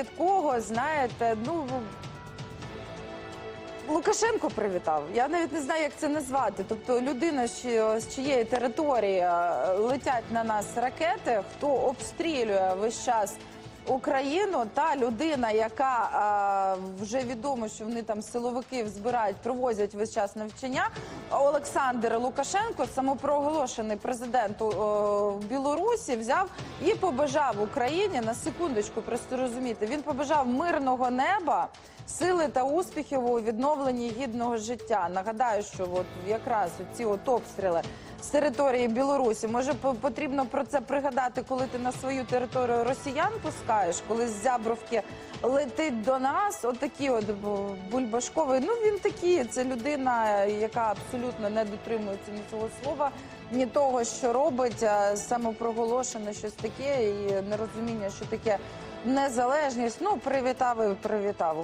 від кого, знаєте, ну. Лукашенко привітав. Я навіть не знаю, як це назвати. Тобто, людина, з чиєї території е, летять на нас ракети, хто обстрілює весь час Україну, та людина, яка е, вже відомо, що вони там силовиків збирають, провозять весь час навчання. Олександр Лукашенко, самопроголошений президент е, Білорусі, взяв і побажав Україні на секундочку, просто розуміти. Він побажав мирного неба, сили та успіхів у відновленні гідного життя. Нагадаю, що от якраз ці от обстріли з території Білорусі. Може, потрібно про це пригадати, коли ти на свою територію росіян пускаєш, коли з Зябровки летить до нас. Отакі от бу- бульбашковий. Ну він такий. Це людина, яка абсолютно не дотримується ні цього слова, ні того, що робить, самопроголошене щось таке, і нерозуміння, що таке незалежність. Ну, привітав і привітав.